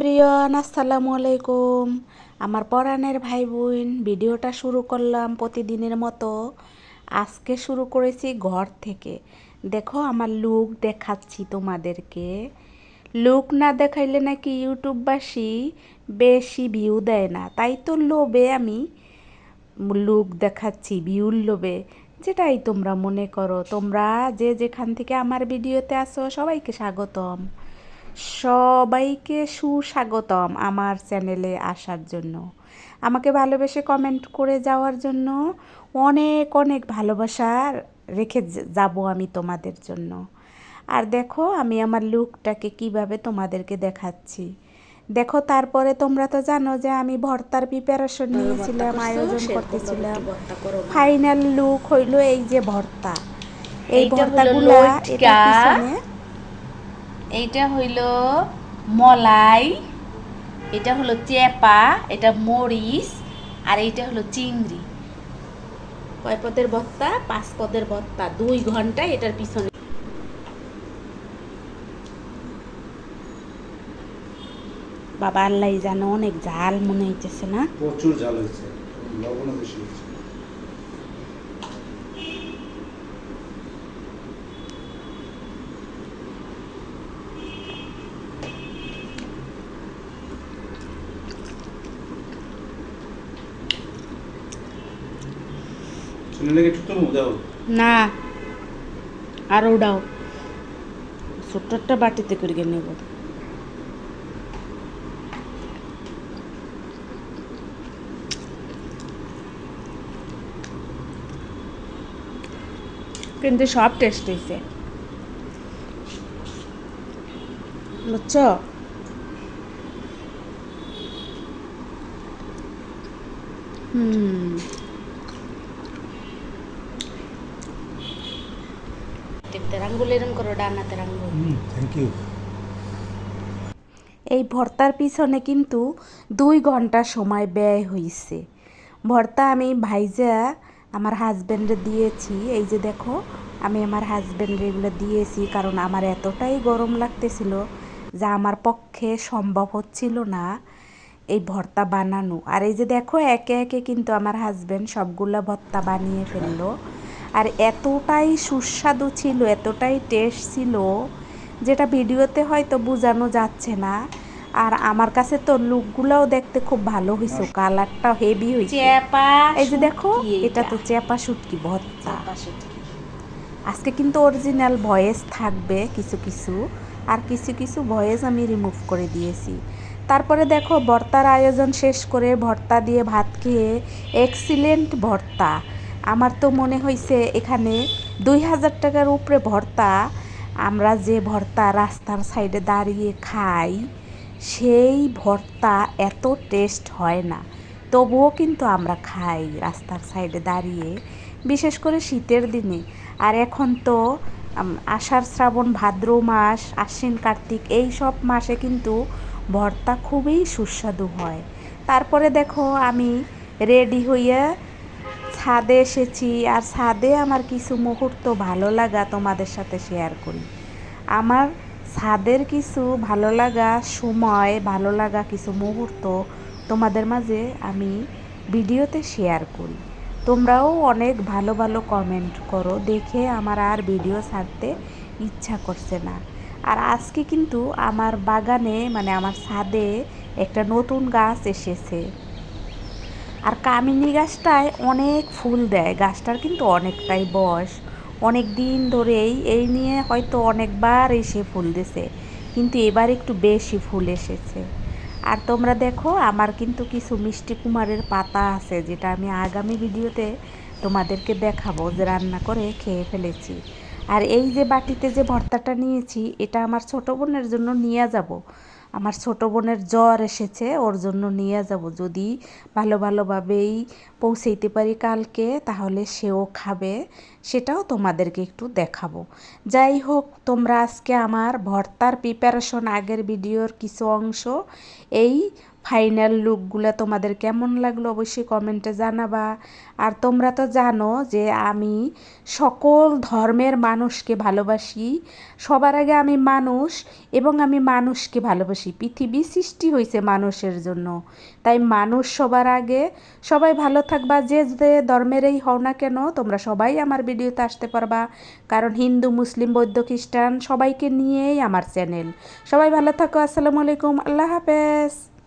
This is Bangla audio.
প্রিয়ন, আসসালামু আলাইকুম। আমার পরাণের ভাই বোন ভিডিওটা শুরু করলাম প্রতিদিনের মতো। আজকে শুরু করেছি ঘর থেকে। দেখো আমার লুক দেখাচ্ছি তোমাদেরকে। লুক না দেখাইলে নাকি ইউটিউববাসী বেশি ভিউ দেয় না। তাই তো লোভে আমি লুক দেখাচ্ছি ভিউর লোভে। যেটাই তোমরা মনে করো, তোমরা যে যেখান থেকে আমার ভিডিওতে আসো, সবাইকে স্বাগতম। সবাইকে সুস্বাগতম আমার চ্যানেলে আসার জন্য। আমাকে ভালোবেসে কমেন্ট করে যাওয়ার জন্য অনেক অনেক ভালোবাসা রেখে যাব আমি তোমাদের জন্য। আর দেখো আমি আমার লুকটাকে কীভাবে তোমাদেরকে দেখাচ্ছি। দেখো তারপরে তোমরা তো জানো যে আমি ভর্তার প্রিপারেশন নিয়েছিলাম আয়োজন করতেছিলাম। ফাইনাল লুক হইল এই যে ভর্তা। এই ভর্তাগুলো এটা পিছনে এইটা হইল মলাই, এটা হলো চেপা, এটা মরিচ, আর এইটা হলো চিংড়ি। কয় পদের ভর্তা? পাঁচ পদের ভর্তা। দুই ঘণ্টা এটার পিছনে। বাবা আল্লাহ জানো, অনেক ঝাল মনে হইতেছে না? প্রচুর ঝাল হয়েছে লবণও বেশি হয়েছে না আর ওটাও ছোট্ট একটা বাটিতে করে নেব। কিন্তু সব টেস্ট হয়েছে বুঝছ হুম। এরম করো ডানা তেরাঙ্গুল। থ্যাংক ইউ এই ভর্তার পিছনে কিন্তু দুই ঘণ্টা সময় ব্যয় হয়েছে ভর্তা আমি ভাইজা আমার হাজব্যান্ডে দিয়েছি। এই যে দেখো আমি আমার হাজব্যান্ডে এগুলো দিয়েছি কারণ আমার এতটাই গরম লাগতেছিল যা আমার পক্ষে সম্ভব হচ্ছিল না এই ভর্তা বানানো। আর এই যে দেখো একে একে কিন্তু আমার হাজব্যান্ড সবগুলো ভর্তা বানিয়ে ফেলল। আর এতটাই সুস্বাদু ছিল এতটাই টেস্ট ছিল যেটা ভিডিওতে হয়তো বোঝানো যাচ্ছে না। আর আমার কাছে তো লুকগুলাও দেখতে খুব ভালো হয়েছে কালারটা হেভি হয়েছে চেপা এই যে দেখো এটা তো চেপা শুটকি ভর্তা। আজকে কিন্তু অরিজিনাল ভয়েস থাকবে কিছু কিছু আর কিছু কিছু ভয়েস আমি রিমুভ করে দিয়েছি। তারপরে দেখো ভর্তার আয়োজন শেষ করে ভর্তা দিয়ে ভাত খেয়ে এক্সিলেন্ট ভর্তা। আমার তো মনে হয়েছে এখানে দুই হাজার টাকার উপরে ভর্তা। আমরা যে ভর্তা রাস্তার সাইডে দাঁড়িয়ে খাই, সেই ভর্তা এত টেস্ট হয় না। তবুও কিন্তু আমরা খাই রাস্তার সাইডে দাঁড়িয়ে, বিশেষ করে শীতের দিনে। আর এখন তো আষাঢ়, শ্রাবণ, ভাদ্র মাস, আশ্বিন, কার্তিক, এই সব মাসে কিন্তু ভর্তা খুবই সুস্বাদু হয়। তারপরে দেখো আমি রেডি হইয়া ছাদে এসেছি আর ছাদে আমার কিছু মুহূর্ত ভালো লাগা তোমাদের সাথে শেয়ার করি। আমার ছাদের কিছু ভালো লাগা, সময়, ভালো লাগা কিছু মুহূর্ত তোমাদের মাঝে আমি ভিডিওতে শেয়ার করি। তোমরাও অনেক ভালো ভালো কমেন্ট করো, দেখে আমার আর ভিডিও ছাড়তে ইচ্ছা করছে না। আর আজকে কিন্তু আমার বাগানে মানে আমার ছাদে একটা নতুন গাছ এসেছে। আর কামিনী গাছটায় অনেক ফুল দেয়। গাছটার কিন্তু অনেকটাই বয়স। অনেক দিন ধরেই এই নিয়ে হয়তো অনেকবার এসে ফুল দিছে। কিন্তু এবার একটু বেশি ফুল এসেছে। আর তোমরা দেখো, আমার কিন্তু কিছু মিষ্টি কুমারের পাতা আছে, যেটা আমি আগামী ভিডিওতে তোমাদেরকে দেখাবো যে রান্না করে খেয়ে ফেলেছি। আর এই যে বাটিতে যে ভর্তাটা নিয়েছি, এটা আমার ছোট বোনের জন্য নিয়ে যাব। আমার ছোট বোনের জ্বর এসেছে, ওর জন্য নিয়ে যাব। যদি ভালো ভালোভাবেই পৌঁছাইতে পারি কালকে, তাহলে সেও খাবে, সেটাও তোমাদেরকে একটু দেখাবো। যাই হোক, তোমরা আজকে আমার ভর্তার প্রিপারেশন আগের ভিডিওর কিছু অংশ, এই ফাইনাল লুকগুলো তোমাদের কেমন লাগল অবশ্যই কমেন্টে জানাবা। আর তোমরা তো জানো যে আমি সকল ধর্মের মানুষকে ভালোবাসি। সবার আগে আমি মানুষ এবং আমি মানুষকে ভালোবাসি। পৃথিবী সৃষ্টি হয়েছে মানুষের জন্য। তাই মানুষ সবার আগে। সবাই ভালো থাকবা, যে যে ধর্মেরই হও না কেন, তোমরা সবাই আমার ভিডিওতে আসতে পারবা। কারণ হিন্দু, মুসলিম, বৌদ্ধ, খ্রিস্টান সবাইকে নিয়েই আমার চ্যানেল। সবাই ভালো থাকো, আসসালামু আলাইকুম, আল্লাহ হাফেজ।